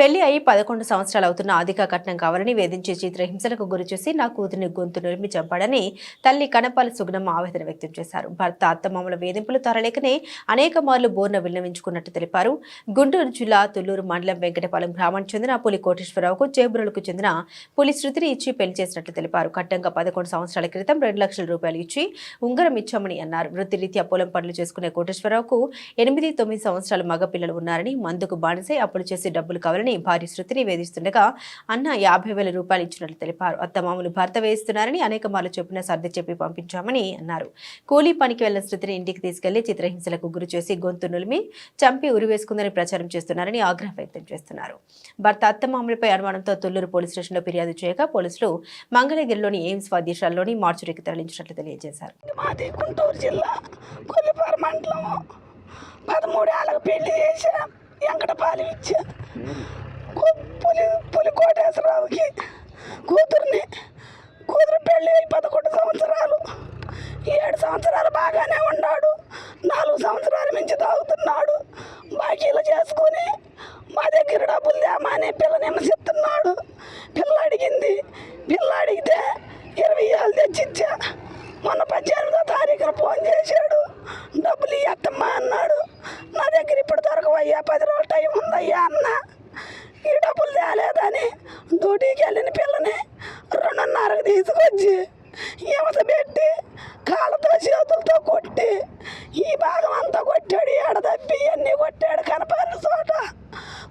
పెళ్ళి అయి పదకొండు సంవత్సరాలు అవుతున్న అధిక కట్నం కావాలని వేధించే చిత్రహింసలకు గురి చేసి నా కూతురిని గొంతు నిలిమి చంపాడని తల్లి కనపాలి సుగుణమ్మ ఆవేదన వ్యక్తం చేశారు. భర్త అత్తమామల వేధింపులు తరలేకనే అనేక మార్లు బోర్న విన్నవించుకున్నట్టు తెలిపారు. గుంటూరు జిల్లా తుళ్ళూరు మండలం వెంకటపాలెం గ్రామానికి చెందిన పులి కోటేశ్వరరావుకు చేబురులకు చెందిన పులి శృతిని ఇచ్చి పెళ్ళి చేసినట్లు తెలిపారు. కట్టంగా పదకొండు సంవత్సరాల క్రితం రెండు లక్షల రూపాయలు ఇచ్చి ఉంగరం ఇచ్చామని అన్నారు. వృత్తిరీత్యా పొలం పనులు చేసుకునే కోటేశ్వరరావుకు ఎనిమిది తొమ్మిది సంవత్సరాల మగ పిల్లలు ఉన్నారని మందుకు బానిసై అప్పులు చేసి డబ్బులు కావాలని భార్య శృతి వేధిస్తుండగా అన్న యాభై వేల రూపాయలు ఇచ్చినట్లు తెలిపారు. అత్తమామలు భర్త వేయిస్తున్నారని అనేక మార్లు చెప్పిన సర్ది చెప్పి పంపించామని అన్నారు. కూలీ పనికి వెళ్ళిన శృతిని ఇంటికి తీసుకెళ్ళి చిత్రహింసలకు గురి చేసి గొంతు నులిమి చంపి ఉరివేసుకుందని ప్రచారం చేస్తున్నారని ఆగ్రహం వ్యక్తం చేస్తున్నారు. భర్త అత్తమామలపై అనుమానంతో తొల్లూరు పోలీస్ స్టేషన్లో ఫిర్యాదు చేయగా పోలీసులు మంగళగిరిలోని ఎయిమ్స్ వైద్యశాలలోని మార్చురికి తరలించినట్లు తెలియజేశారు. మాది గుంటూరు జిల్లా కొల్లిపార మండలం. పదమూడేళ్ళకు పెళ్ళి చేశాం. వెంకటపాలెం ఇచ్చా. పులి పులి కోటేశ్వరరావుకి కూతుర్ని. కూతురు పెళ్ళి అయి పదకొండు సంవత్సరాలు. ఏడు సంవత్సరాలు బాగానే ఉన్నాడు. నాలుగు సంవత్సరాల నుంచి తాగుతున్నాడు. బాకీలు చేసుకొని మా దగ్గర డబ్బులు తేమా అని పిల్లని హింసిస్తున్నాడు పిల్ల అడిగింది. పిల్ల అడిగితే ఇరవై ఏళ్ళు తెచ్చిచ్చా. మొన్న పద్దెనిమిదో తారీఖున ఫోన్ చేశాడు డబ్బులు ఇయ్యత్తమ్మా అన్నాడు నా దగ్గర అయ్యా పది రోజులు టైం ఉందయ్యా అన్న. ఈ డబ్బులు తేలేదని డ్యూటీకి వెళ్ళిన పిల్లని రెండున్నరకు తీసుకొచ్చి ఈమత పెట్టి కాళ్ళతో చేతులతో కొట్టి ఈ భాగం అంతా కొట్టాడు ఎడదప్పి అన్నీ కొట్టాడు కనపడిన చోట.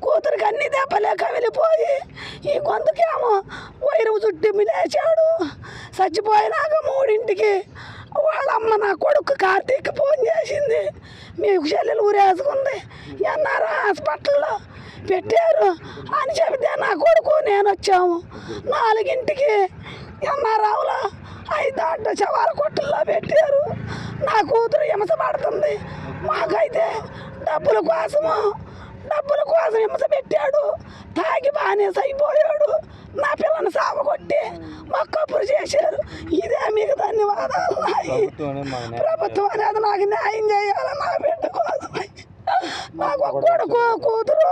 కూతురికి అన్ని దెబ్బలే కమిలిపోయి ఈ గొంతుకేమో వైరు చుట్టి లేచాడు చచ్చిపోయినాక మూడింటికి వాళ్ళ అమ్మ నా కొడుకు కార్తీక్ ఫోన్ చేసింది. మీకు చెల్లెలు ఊరేసుకుంది. ఎన్ఆర్ హాస్పిటల్లో పెట్టారు. అని చెబితే నా కొడుకు నేను వచ్చాము నాలుగింటికి ఎన్ఆర్ఆవులో ఐదు ఆటో చవాల కొట్టుల్లో పెట్టారు. నా కూతురు హింస పడుతుంది. మాకైతే డబ్బుల కోసము డబ్బుల కోసం హింస పెట్టాడు. తాగి బానేస అయిపోయాడు. నా పిల్లని సావగొట్టి మొక్కపురు చేశారు. ఇదే మీకు ధన్యవాదాలు. ప్రభుత్వం అనేది నాకు న్యాయం చేయాలి నా బిడ్డ కోసం. నాకు కొడుకు కూతురు.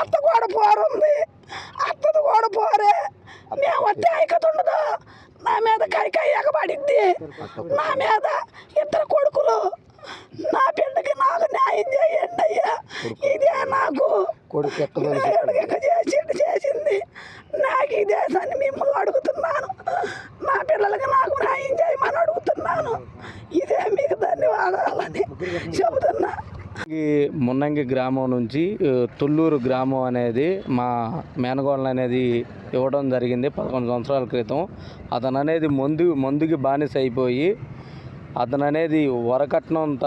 అత్త కూడా పోరుంది. అత్తది కూడా పోరే. మేము వస్తే ఐకత ఉండదు. నా మీద కైకాయ ఎగబడిద్ది నా మీద ఇద్దరు కొడుకులు. నా బిడ్డకి నాకు న్యాయం చేయండి అయ్యా. ఇదే నాకు. చేసింది చేసింది. నాకు ఈ దేశాన్ని మిమ్మల్ని అడుగుతున్నాను. నా పిల్లలకి నాకు న్యాయం చేయమని అడుగుతున్నాను ఇదే మీకు ధన్యవాదాలని చెబుతున్నా. ఈ మున్నంగి గ్రామం నుంచి తుళ్ళూరు గ్రామం అనేది మా మేనగోళ్ళ అనేది ఇవ్వడం జరిగింది పదకొండు సంవత్సరాల క్రితం. అతను అనేది మందు మందుకి బానిస అయిపోయి అతను అనేది వరకట్నంత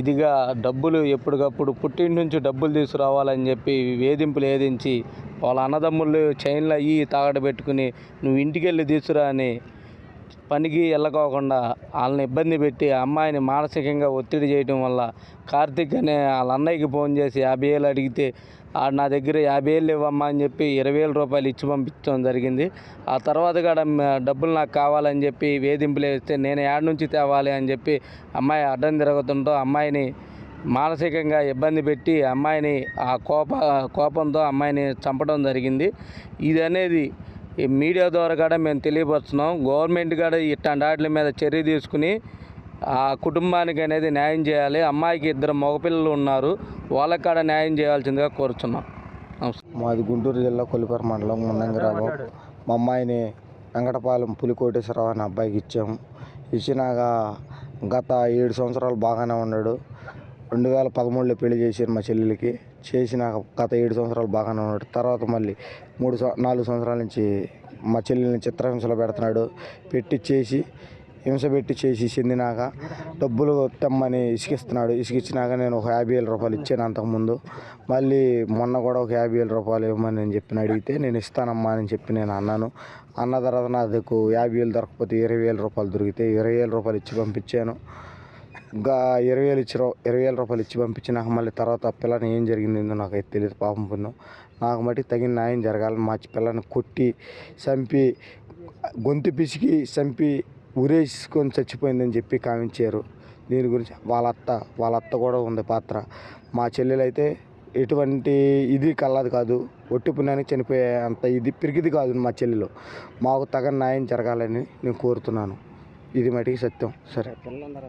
ఇదిగా డబ్బులు ఎప్పటికప్పుడు పుట్టింటి నుంచి డబ్బులు తీసుకురావాలని చెప్పి వేధింపులు వేధించి వాళ్ళ అన్నదమ్ముళ్ళు చైన్లు అయ్యి తాగడ పెట్టుకుని నువ్వు ఇంటికి వెళ్ళి తీసుకురా అని పనికి వెళ్ళకోకుండా వాళ్ళని ఇబ్బంది పెట్టి ఆ అమ్మాయిని మానసికంగా ఒత్తిడి చేయడం వల్ల కార్తిక్ అనే వాళ్ళ అన్నయ్యకి ఫోన్ చేసి యాభై వేలు అడిగితే ఆడు నా దగ్గర యాభై వేలు ఇవ్వమ్మా అని చెప్పి ఇరవై వేల రూపాయలు ఇచ్చి పంపించడం జరిగింది. ఆ తర్వాత కూడా డబ్బులు నాకు కావాలని చెప్పి వేధింపులు వేస్తే నేను యాడ్ నుంచి తేవాలి అని చెప్పి అమ్మాయి అడ్డం తిరుగుతుంటూ అమ్మాయిని మానసికంగా ఇబ్బంది పెట్టి అమ్మాయిని ఆ కోప కోపంతో అమ్మాయిని చంపడం జరిగింది. ఇది అనేది ఈ మీడియా ద్వారా కూడా మేము తెలియపరుస్తున్నాం. గవర్నమెంట్ కూడా ఇట్లాంటి వాటి మీద చర్య తీసుకుని ఆ కుటుంబానికి అనేది న్యాయం చేయాలి. అమ్మాయికి ఇద్దరు మగపిల్లలు ఉన్నారు. వాళ్ళకి కూడా న్యాయం చేయాల్సిందిగా కోరుచున్నాం. మాది గుంటూరు జిల్లా కొలిపర మండలం మున్నంగి మా అమ్మాయిని వెంకటపాలెం పులికోటేశ్వరరావు అనే అబ్బాయికి ఇచ్చాము. ఇచ్చినాక గత ఏడు సంవత్సరాలు బాగానే ఉన్నాడు. రెండు వేల పదమూడులో పెళ్ళి చేశారు మా చెల్లెలకి. చేసినాక గత ఏడు సంవత్సరాలు బాగానే ఉన్నాడు. తర్వాత మళ్ళీ మూడు నాలుగు సంవత్సరాల నుంచి మా చెల్లెల్ని చిత్రహింసలో పెడుతున్నాడు. పెట్టి చేసి హింస పెట్టి చేసి చెందినాక డబ్బులు తెమ్మని ఇసుకిస్తున్నాడు. ఇసుకిచ్చినాక నేను ఒక యాభై వేల రూపాయలు ఇచ్చాను అంతకుముందు. మళ్ళీ మొన్న కూడా ఒక యాభై వేల రూపాయలు ఇవ్వమని నేను చెప్పిన అడిగితే నేను ఇస్తానమ్మా అని చెప్పి నేను అన్నాను. అన్న తర్వాత నాకు యాభై వేలు దొరకకపోతే ఇరవై వేల రూపాయలు దొరికితే ఇరవై వేల రూపాయలు ఇచ్చి పంపించాను. ఇంకా ఇరవై వేలు ఇచ్చి ఇరవై వేల రూపాయలు ఇచ్చి పంపించినాక మళ్ళీ తర్వాత పిల్లని ఏం జరిగిందో నాకు అయితే తెలియదు పాపం పుణ్యం నాకు మటుకు తగిన న్యాయం జరగాలి మా పిల్లని కొట్టి చంపి గొంతు పిసికి చంపి ఉరేసుకొని చచ్చిపోయిందని చెప్పి కావించారు. దీని గురించి వాళ్ళ అత్త వాళ్ళ అత్త కూడా ఉంది పాత్ర. మా చెల్లెలైతే ఎటువంటి ఇది కల్లది కాదు. ఒట్టి పుణ్యానికి చనిపోయే అంత ఇది పిరికిది కాదు మా చెల్లెలు. మాకు తగ న్యాయం జరగాలని నేను కోరుతున్నాను. ఇది మటుకి సత్యం. సరే.